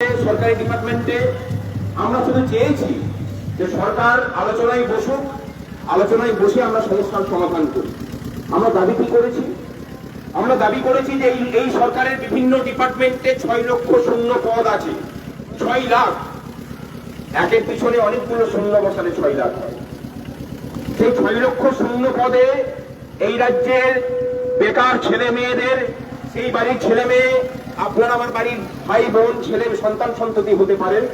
সরকারি ডিপার্টমেন্টে আমরা শুধু চেয়েছি যে সরকার আলোচনায় বসুক, আলোচনায় বসে আমরা সমস্যার সমাধান করি। আমরা দাবি কি করেছি? আমরা দাবি করেছি যে এই সরকারের বিভিন্ন ডিপার্টমেন্টে ছয় লক্ষ শূন্য পদ আছে, ছয় লাখ। একের পিছনে অনেকগুলো শূন্য বসালে ছয় লাখ সেই ছয় লক্ষ শূন্য পদে এই রাজ্যের বেকার ছেলে মেয়েদের, সেই বাড়ির ছেলে মেয়ে আপনার আমার বাড়ির ভাই, বোন, ছেলে, সন্তান, সন্ততি হতে পারেন।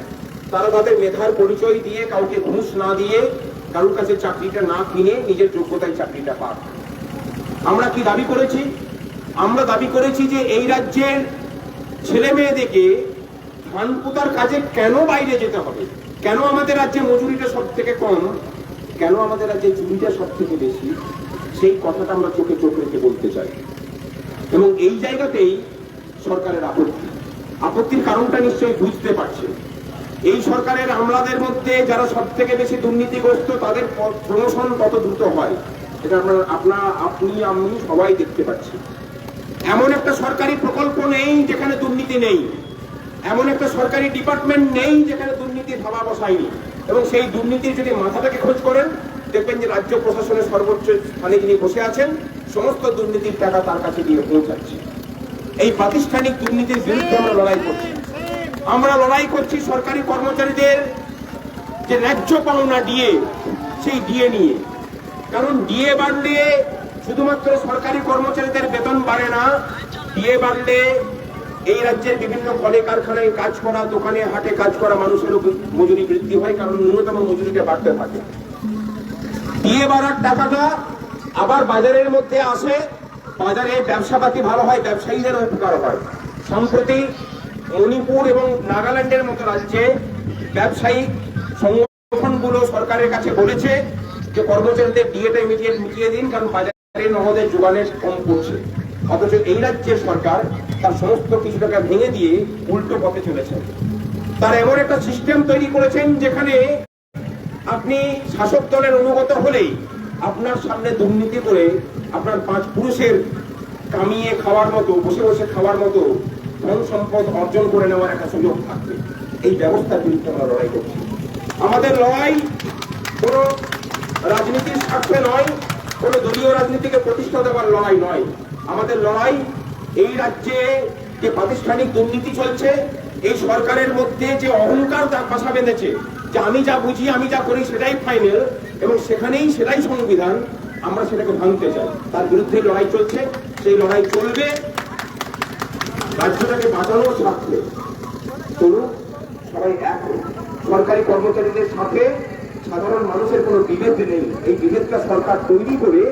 তারা তাদের মেধার পরিচয় দিয়ে কাউকে ঘুষ না দিয়ে কারোর কাছে চাকরিটা না কিনে নিজের যোগ্যতায় চাকরিটা পাক। আমরা কি দাবি করেছি? আমরা দাবি করেছি যে এই রাজ্যের ছেলে মেয়েদেরকে ধান পোতার কাজে কেন বাইরে যেতে হবে? কেন আমাদের রাজ্যে মজুরিটা সব থেকে কম? কেন আমাদের রাজ্যে চুরিটা সব থেকে বেশি? সেই কথাটা আমরা চোখে চোখ রেখে বলতে চাই। এবং এই জায়গাতেই সরকারের আপত্তি। আপত্তির কারণটা নিশ্চয়ই বুঝতে পারছে। এই সরকারের আমলাদের মধ্যে যারা সব থেকে বেশি দুর্নীতিগ্রস্ত, তাদের প্রমোশন কত দ্রুত হয়। এটা আমরা, আপনা, আপনি, আমি সবাই দেখতে পাচ্ছি। এমন একটা সরকারি প্রকল্প নেই যেখানে দুর্নীতি নেই। এমন একটা সরকারি ডিপার্টমেন্ট নেই যেখানে দুর্নীতি ধাবা বসায়নি। এবং সেই দুর্নীতির যদি মাথাটাকে খোঁজ করেন, দেখবেন যে রাজ্য প্রশাসনের সর্বোচ্চ স্থানে যিনি বসে আছেন, সমস্ত দুর্নীতির টাকা তার কাছে গিয়ে পৌঁছাচ্ছে। এই প্রাতিষ্ঠানিক দুর্নীতির বিরুদ্ধে আমরা লড়াই করছি। আমরা লড়াই করছি সরকারি কর্মচারীদের যে ন্যায্য পাওনা ডিএ সেই ডিএ নিয়ে। কারণ ডিএ বাড়লে শুধুমাত্র সরকারি কর্মচারীদের বেতন বাড়ে না, ডিএ বাড়লে এই রাজ্যের বিভিন্ন কলে কারখানায় কাজ করা, দোকানে, হাটে কাজ করা মানুষেরও মজুরি বৃদ্ধি হয়, কারণ ন্যূনতম মজুরিটা বাড়তে থাকে। ডিএ বাড়ার টাকাটা আবার বাজারের মধ্যে আসে বাজারে ব্যবসাপাতি ভালো হয়, ব্যবসায়ীদের উপকার হয়। সম্প্রতি মণিপুর এবং নাগাল্যান্ডের মতো রাজ্যে ব্যবসায়িক সংগঠনগুলো সরকারের কাছে বলেছে যে কর্মচারীদের ডিএটা ইমিডিয়েট মিটিয়ে দিন, কারণ বাজারে নগদের যোগানের কম পড়ছে। অথচ এই রাজ্যের সরকার তার সমস্ত কিছুটাকে ভেঙে দিয়ে উল্টো পথে চলেছে। তার এমন একটা সিস্টেম তৈরি করেছেন যেখানে আপনি শাসক দলের অনুগত হলেই আপনার সামনে দুর্নীতি করে আপনার পাঁচ পুরুষের কামিয়ে খাওয়ার মতো, বসে বসে খাওয়ার মতো ধন সম্পদ অর্জন করে নেওয়ার একটা সুযোগ থাকবে। এই ব্যবস্থার বিরুদ্ধে আমরা লড়াই করছি। আমাদের লড়াই কোনো রাজনীতির স্বার্থে নয়, কোনো দলীয় রাজনীতিকে প্রতিষ্ঠা দেওয়ার লড়াই নয়। আমাদের লড়াই এই রাজ্যে যে প্রাতিষ্ঠানিক দুর্নীতি চলছে, এই সরকারের মধ্যে যে অহংকার তার বাসা বেঁধেছে, যে আমি যা বুঝি, আমি যা করি সেটাই ফাইনাল এবং সেখানেই সেটাই সংবিধান আমরা সেটাকে ভাঙতে চাই। তার বিরুদ্ধে লড়াই চলছে, সেই লড়াই চলবে। রাজ্যটাকে বাঁচানোর স্বার্থে। চলুন, সবাই এক সরকারি কর্মচারীদের সাথে সাধারণ মানুষের কোনো বিভেদ নেই। এই বিভেদটা সরকার তৈরি করে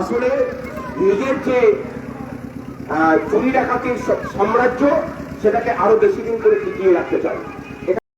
আসলে নিজের যে চুরি ডাকাতির সাম্রাজ্য, সেটাকে আরও বেশি দিন করে টিকিয়ে রাখতে চায়।